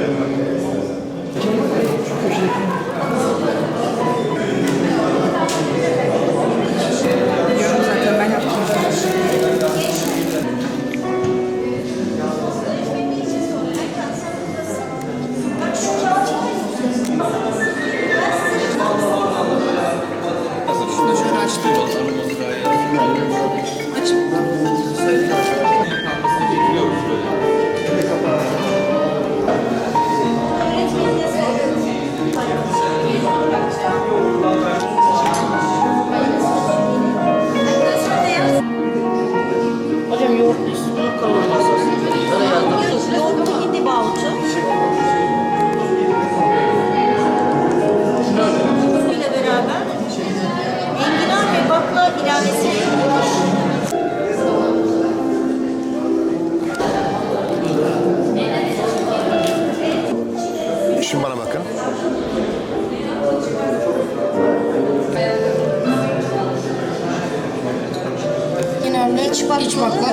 Biliyorum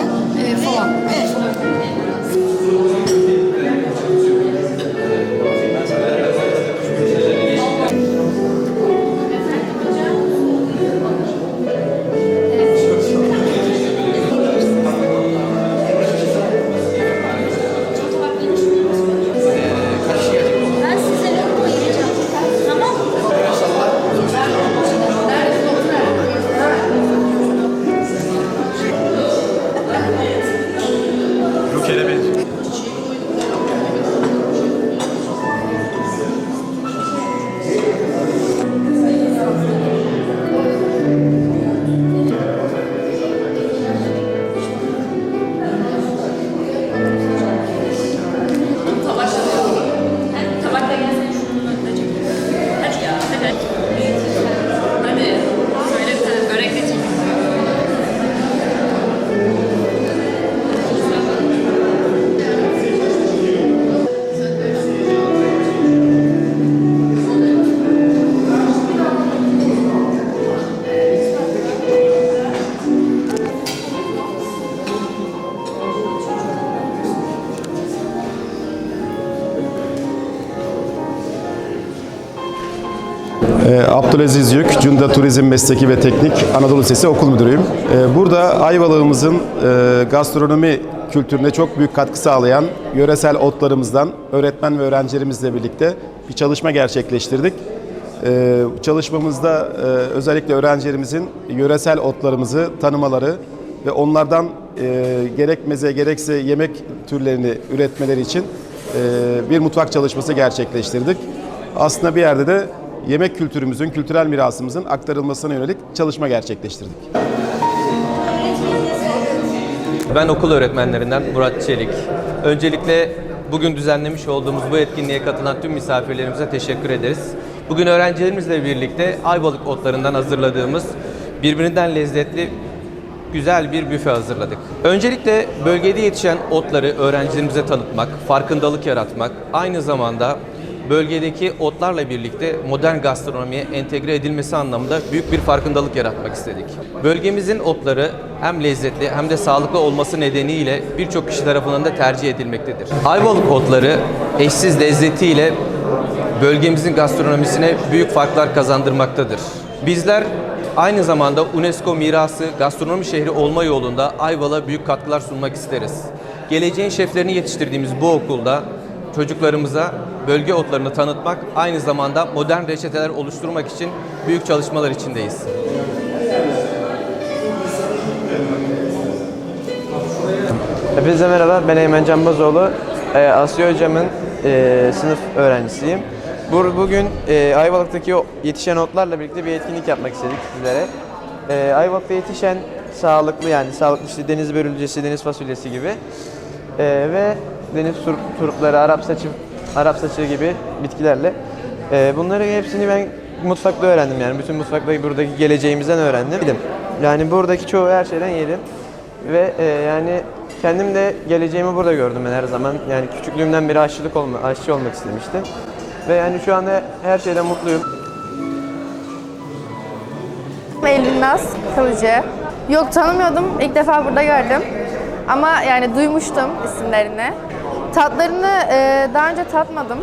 iç bakla e, Abdülaziz Yük, Cunda Turizm Mesleki ve Teknik Anadolu Lisesi Okul Müdürüyüm. Ee, burada Ayvalık'ımızın e, gastronomi kültürüne çok büyük katkı sağlayan yöresel otlarımızdan öğretmen ve öğrencilerimizle birlikte bir çalışma gerçekleştirdik. Ee, çalışmamızda e, özellikle öğrencilerimizin yöresel otlarımızı tanımaları ve onlardan e, gerek meze gerekse yemek türlerini üretmeleri için bir mutfak çalışması gerçekleştirdik. Aslında bir yerde de yemek kültürümüzün, kültürel mirasımızın aktarılmasına yönelik çalışma gerçekleştirdik. Ben okul öğretmenlerinden Murat Çelik. Öncelikle bugün düzenlemiş olduğumuz bu etkinliğe katılan tüm misafirlerimize teşekkür ederiz. Bugün öğrencilerimizle birlikte Ayvalık otlarından hazırladığımız birbirinden lezzetli güzel bir büfe hazırladık. Öncelikle bölgede yetişen otları öğrencilerimize tanıtmak, farkındalık yaratmak, aynı zamanda bölgedeki otlarla birlikte modern gastronomiye entegre edilmesi anlamında büyük bir farkındalık yaratmak istedik. Bölgemizin otları hem lezzetli hem de sağlıklı olması nedeniyle birçok kişi tarafından da tercih edilmektedir. Ayvalık otları eşsiz lezzetiyle bölgemizin gastronomisine büyük farklar kazandırmaktadır. Bizler aynı zamanda UNESCO mirası gastronomi şehri olma yolunda Ayvalık'a büyük katkılar sunmak isteriz. Geleceğin şeflerini yetiştirdiğimiz bu okulda çocuklarımıza bölge otlarını tanıtmak, aynı zamanda modern reçeteler oluşturmak için büyük çalışmalar içindeyiz. Hepinize merhaba, ben Eymen Canbazoğlu. Ee, Asya Hocam'ın e, sınıf öğrencisiyim. Bu, bugün e, Ayvalık'taki yetişen otlarla birlikte bir etkinlik yapmak istedik sizlere. E, Ayvalık'ta yetişen sağlıklı yani sağlıklı işte deniz börülcesi, deniz fasulyesi gibi ve deniz tur- turpları, Arap saçı, Arap saçı gibi bitkilerle. E, bunları hepsini ben mutfakta öğrendim yani. Bütün mutfakta buradaki geleceğimizden öğrendim. Yani buradaki çoğu her şeyden yedim. Ve e, yani kendim de geleceğimi burada gördüm ben her zaman. Yani küçüklüğümden beri aşçılık olma, aşçı olmak istemiştim. Ve yani şu anda her şeyden mutluyum. Elnaz Kılıcı. Yok tanımıyordum. İlk defa burada gördüm. Ama yani duymuştum isimlerini. Tatlarını e, daha önce tatmadım.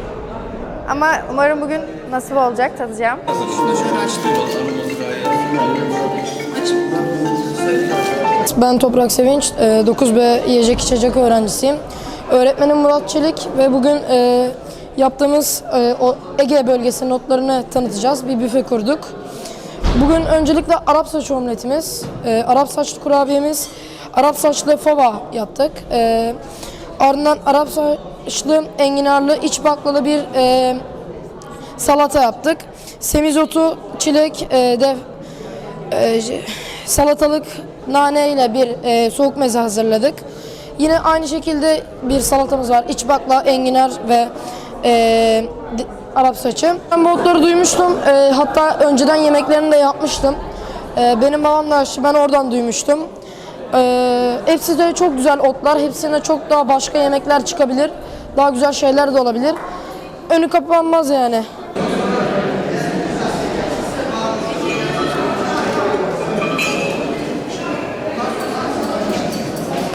Ama umarım bugün nasip olacak, tadacağım. Ben Toprak Sevinç, e, 9B yiyecek içecek öğrencisiyim. Öğretmenim Murat Çelik ve bugün e, yaptığımız e, o Ege bölgesinin notlarını tanıtacağız. Bir büfe kurduk. Bugün öncelikle Arap saçı omletimiz, e, Arap saçlı kurabiyemiz, Arap saçlı fava yaptık. Ardından Arap saçlı enginarlı iç baklalı bir e, salata yaptık. Semizotu, çilek, e, de e, salatalık, nane ile bir e, soğuk meze hazırladık. Yine aynı şekilde bir salatamız var. İç bakla, enginar ve e, Arap saçı. Ben bu otları duymuştum. E, hatta önceden yemeklerini de yapmıştım. E, benim babam da aşçı. Ben oradan duymuştum. E, hepsi de çok güzel otlar. Hepsinde çok daha başka yemekler çıkabilir. Daha güzel şeyler de olabilir. Önü kapanmaz yani.